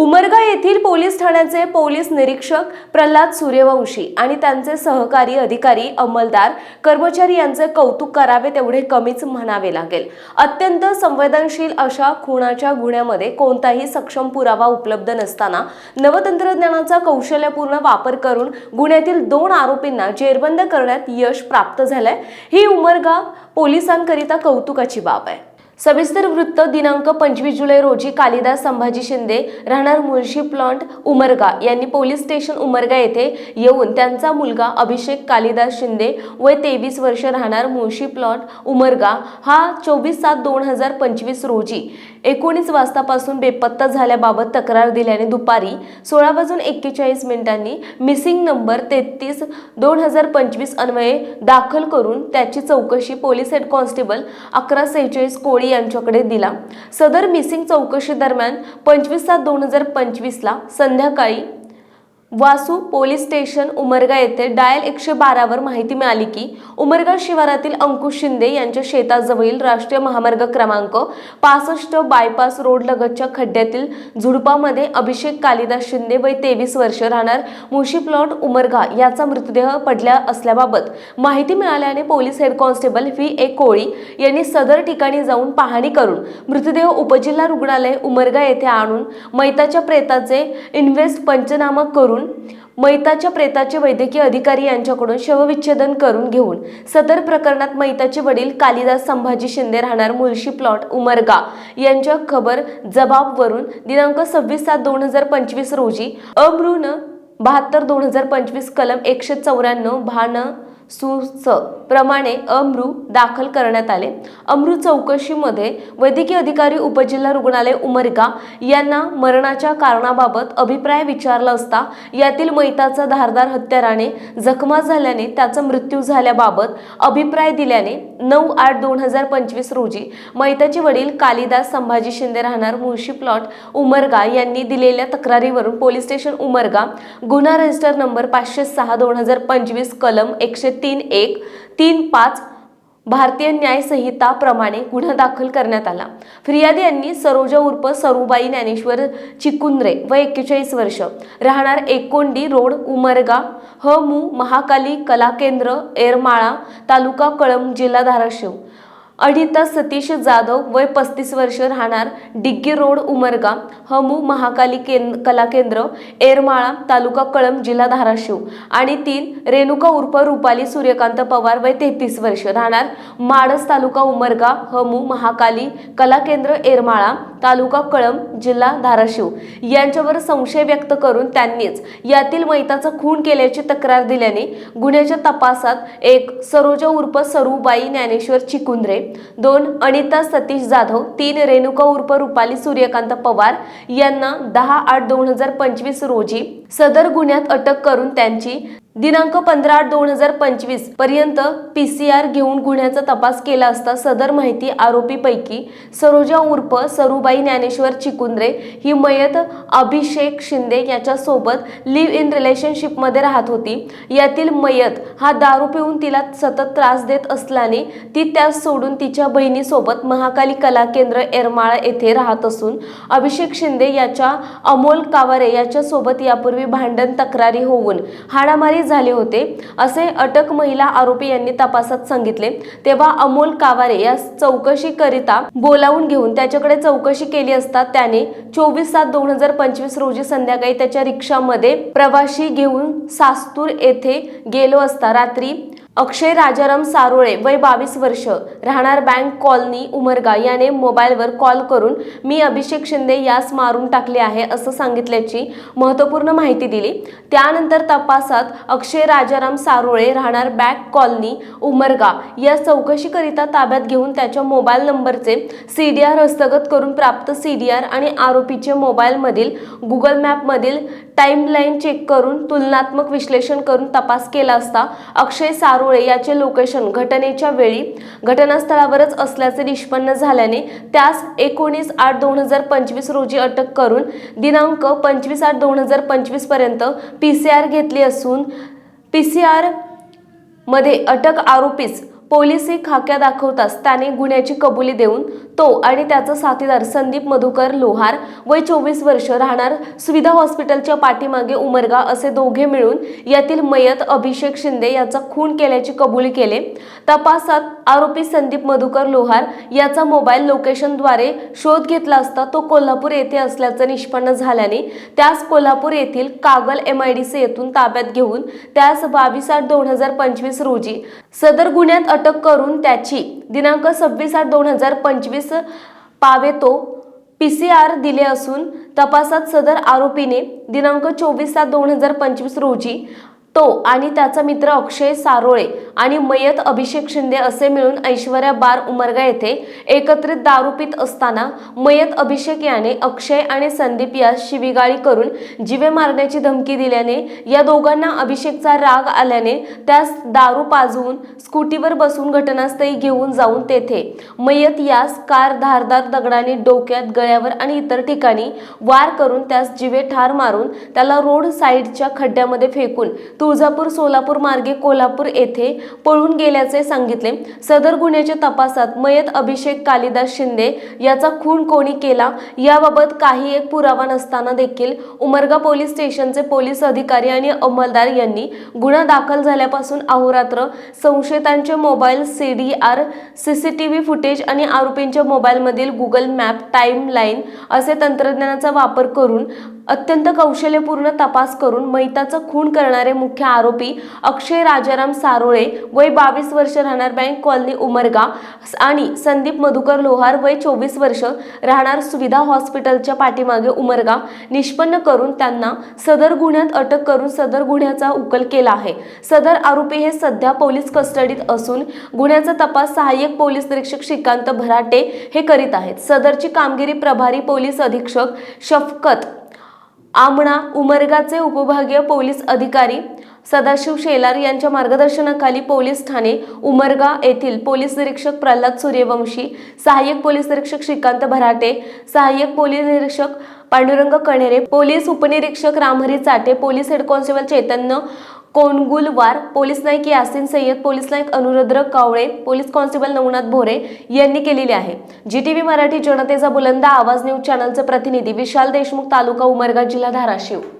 उमरगा येथील पोलीस ठाण्याचे पोलीस निरीक्षक प्रल्हाद सूर्यवंशी आणि त्यांचे सहकारी अधिकारी अंमलदार कर्मचारी यांचे कौतुक करावे तेवढे कमीच म्हणावे लागेल. अत्यंत संवेदनशील अशा खुणाच्या गुन्ह्यामध्ये कोणताही सक्षम पुरावा उपलब्ध नसताना नवतंत्रज्ञानाचा कौशल्यपूर्ण वापर करून गुन्ह्यातील दोन आरोपींना जेरबंद करण्यात यश प्राप्त झालंय. ही उमरगा पोलिसांकरिता कौतुकाची बाब आहे. सविस्तर वृत्त दिनांक पंचवीस जुलै रोजी कालिदास संभाजी शिंदे राहणार मुळशी प्लॉन्ट उमरगा यांनी पोलीस स्टेशन उमरगा येथे येऊन त्यांचा मुलगा अभिषेक कालिदास शिंदे वय तेवीस वर्ष राहणार मुळशी प्लॉट उमरगा हा चोवीस सात दोन हजार पंचवीस रोजी एकोणीस वाजतापासून बेपत्ता झाल्याबाबत तक्रार दिल्याने दुपारी सोळा वाजून एक्केचाळीस मिनिटांनी मिसिंग नंबर तेहतीस दोन हजार पंचवीस अन्वये दाखल करून त्याची चौकशी पोलीस हेड कॉन्स्टेबल अकरा सेहेचाळीस कोळी यांच्याकडे दिला. सदर मिसिंग चौकशी दरम्यान पंचवीस सात दोन हजार पंचवीसला संध्याकाळी वासू पोलीस स्टेशन उमरगा येथे डायल एकशे बारावर माहिती मिळाली की उमरगा शिवारातील अंकुश शिंदे यांच्या शेताजवळील राष्ट्रीय महामार्ग क्रमांक पासष्ट बायपास रोड लगतच्या खड्ड्यातील झुडपामध्ये अभिषेक कालिदास शिंदे वय तेवीस वर्ष राहणार मुशी प्लॉट उमरगा याचा मृतदेह पडला असल्याबाबत माहिती मिळाल्याने police head constable V A Koli यांनी सदर ठिकाणी जाऊन पाहणी करून मृतदेह उपजिल्हा रुग्णालय उमरगा येथे आणून मैताच्या प्रेताचे इन्व्हेस्ट पंचनामा करून मैताच्या प्रेताचे वैद्यकीय अधिकारी यांच्याकडून शवविच्छेदन करून घेऊन सदर प्रकरणात मैताचे वडील कालिदास संभाजी शिंदे राहणार मुळशी प्लॉट उमरगा. यांच्या खबर जबाबवरून दिनांक सव्वीस सात दोन हजार पंचवीस रोजी अमृन बहात्तर दोन हजार पंचवीस कलम एकशे चौऱ्याण्णव भान सुस प्रमाणे अमृ दाखल करण्यात आले. अमृ चौकशीमध्ये वैद्यकीय अधिकारी उपजिल्हा रुग्णालय उमरगा यांना मरणाच्या कारणाबाबत अभिप्राय विचारला असता यातील मैताचा धारदार हत्याराने जखमा झाल्याने त्याचा मृत्यू झाल्याबाबत अभिप्राय दिल्याने नऊ आठ दोन हजार पंचवीस रोजी मैताचे वडील कालिदास संभाजी शिंदे राहणार मुळशी प्लॉट उमरगा यांनी दिलेल्या तक्रारीवरून पोलीस स्टेशन उमरगा गुन्हा रजिस्टर नंबर पाचशे सहा दोन हजार पंचवीस कलम एकशे तीन एक तीन पाच भारतीय न्याय गुन्हा दाखल करण्यात आला. फिर्यादी यांनी सरोजा उर्फ सरुबाई ज्ञानेश्वर चिकुंद्रे व एक्केचाळीस वर्ष राहणार एकोंडी रोड उमरगा ह मु महाकाली कला केंद्र एरमाळा तालुका कळंब जिल्हा धाराशिव. अनिता सतीश जाधव वय पस्तीस वर्ष राहणार डिग्गी रोड उमरगा हमू महाकाली केंद्र कला केंद्र एरमाळा तालुका कळंब जिल्हा धाराशिव. आणि तीन रेणुका उर्फ रुपाली सूर्यकांत पवार वय तेहतीस वर्ष राहणार माडस तालुका उमरगा हमू महाकाली कला केंद्र एरमाळा. तालुका कळंब जिल्हा धाराशिव यांच्यावर संशय व्यक्त करून त्यांनीच यातील मैताचा खून केल्याची तक्रार दिल्याने गुन्ह्याच्या तपासात एक सरोजा उर्फ सरूबाई ज्ञानेश्वर चिकुंद्रे दोन अनिता सतीश जाधव तीन रेणुका उर्फ रुपाली सूर्यकांत पवार यांना दहा आठ दोन हजार पंचवीस रोजी सदर गुन्ह्यात अटक करून त्यांची दिनांक पंधरा आठ दोन हजार पंचवीसपर्यंत पी सी आर घेऊन गुन्ह्याचा तपास केला असता सदर माहिती आरोपीपैकी सरोजा उर्फ सरुबाई ज्ञानेश्वर चिकुंद्रे ही मयत अभिषेक शिंदे याच्यासोबत लिव्ह इन रिलेशनशिपमध्ये राहत होती. यातील मयत हा दारू पिऊन तिला सतत त्रास देत असल्याने ती त्यास सोडून तिच्या बहिणीसोबत महाकाली कला केंद्र एरमाळा येथे राहत असून अभिषेक शिंदे याच्या अमोल कावारे याच्यासोबत यापूर्वी भांडण तक्रारी होऊन हाणामारी झाले होते असे अटक महिला आरोपी यांनी तपासात सांगितले. तेव्हा अमोल कावारे या चौकशीकरिता बोलावून घेऊन त्याच्याकडे चौकशी केली असता त्याने चोवीस सात दोन हजार पंचवीस रोजी संध्याकाळी त्याच्या रिक्षामध्ये प्रवाशी घेऊन सास्तूर येथे गेलो असता रात्री अक्षय राजाराम सारोळे वय बावीस वर्ष. राहणार बँक कॉलनी उमरगा याने मोबाईलवर कॉल करून मी अभिषेक शिंदे यास मारून टाकले आहे असं सांगितल्याची महत्त्वपूर्ण माहिती दिली. त्यानंतर तपासात अक्षय राजाराम सारोळे राहणार बँक कॉलनी उमरगा या चौकशीकरिता ताब्यात घेऊन त्याच्या मोबाईल नंबरचे सी डी आर हस्तगत करून प्राप्त सी डी आर आणि आरोपीचे मोबाईलमधील गुगल मॅपमधील टाईमलाईन चेक करून तुलनात्मक विश्लेषण करून तपास केला असता अक्षय सारोळे याचे लोकेशन घटनेच्या वेळी घटनास्थळावरच असल्याचे निष्पन्न झाल्याने त्यास एकोणीस आठ दोन हजार पंचवीस रोजी अटक करून दिनांक पंचवीस आठ दोन हजार पंचवीसपर्यंत पी सी आर घेतली असून पी सी आरमध्ये अटक आरोपीस पोलिसी खाक्या दाखवताच त्याने गुन्ह्याची कबुली देऊन तो आणि त्याचा साथीदार संदीप मधुकर लोहार वय चोवीस वर्ष राहणार सुविधा हॉस्पिटलच्या पाठीमागे उमरगा असे दोघे मिळून यातील मयत अभिषेक शिंदे याचा खून केल्याची कबुली केले. तपासात आरोपी संदीप मधुकर लोहार याचा मोबाईल लोकेशनद्वारे शोध घेतला असता तो कोल्हापूर येथे असल्याचं निष्पन्न झाल्याने त्यास कोल्हापूर येथील कागल सी येथून ताब्यात घेऊन त्यास बावीस आठ दोन हजार पंचवीस रोजी सदर गुन्ह्यात अटक करून त्याची दिनांक सव्वीस आठ दोन हजार पंचवीस पावेतो पी सी आर दिले असून तपासात सदर आरोपीने दिनांक चोवीस सात दोन हजार पंचवीस रोजी तो आणि त्याचा मित्र अक्षय सारोळे आणि मयत अभिषेक शिंदे असे मिळून ऐश्वर्या बार उमरगा येथे एकत्रित दारू पित असताना मयत अभिषेक याने अक्षय आणि संदीप यास शिवीगाळी करून जीवे मारण्याची धमकी दिल्याने या दोघांना अभिषेकचा राग आल्याने त्यास दारू पाजवून स्कूटीवर बसून घटनास्थळी घेऊन जाऊन तेथे मयत यास कार धारदार दगडाने डोक्यात गळ्यावर आणि इतर ठिकाणी वार करून त्यास जिवे ठार मारून त्याला रोड साईडच्या खड्ड्यामध्ये फेकून तुळजापूर सोलापूर मार्गे कोल्हापूर येथे पळून गेल्याचे सांगितले. सदर गुन्ह्याच्या तपासात मयत अभिषेक कालिदास शिंदे याचा खून कोणी केला याबाबत काही एक पुरावा नसताना देखील उमरगा पोलीस स्टेशनचे पोलीस अधिकारी आणि अंमलदार यांनी गुन्हा दाखल झाल्यापासून अहोरात्र संशयितांचे mobile C D R C C T V footage आणि आरोपींच्या मोबाईलमधील गुगल मॅप टाईम लाईन असे तंत्रज्ञानाचा वापर करून अत्यंत कौशल्यपूर्ण तपास करून मैताचा खून करणारे मुख्य आरोपी अक्षय राजाराम सारोळे वय बावीस वर्ष राहणार बँक कॉलनी उमरगा आणि संदीप मधुकर लोहार वय चोवीस वर्ष राहणार सुविधा हॉस्पिटलच्या पाठीमागे उमरगा निष्पन्न करून त्यांना सदर गुन्ह्यात अटक करून सदर गुन्ह्याचा उकल केला आहे. सदर आरोपी हे सध्या पोलीस कस्टडीत असून गुन्ह्याचा तपास सहाय्यक पोलीस निरीक्षक श्रीकांत भराटे हे करीत आहेत. सदरची कामगिरी प्रभारी पोलीस अधीक्षक शफकत आमणा उमरगाचे उपविभागीय पोलीस अधिकारी सदाशिव शेलार यांच्या मार्गदर्शनाखाली पोलीस ठाणे उमरगा येथील पोलीस निरीक्षक प्रल्हाद सूर्यवंशी सहाय्यक पोलीस निरीक्षक श्रीकांत भराटे सहाय्यक पोलीस निरीक्षक पांडुरंग कणेरे पोलीस उपनिरीक्षक Ramhari Chate police head constable Chaitanya Kongulwar police Naik Yasin Sayyed police Naik Anurudra Kawale police constable Navnath Bhore यांनी केलेली आहे. जी टी व्ही मराठी जनतेचा बुलंद आवाज न्यूज चॅनलचे प्रतिनिधी विशाल देशमुख तालुका उमरगा जिल्हा धाराशिव.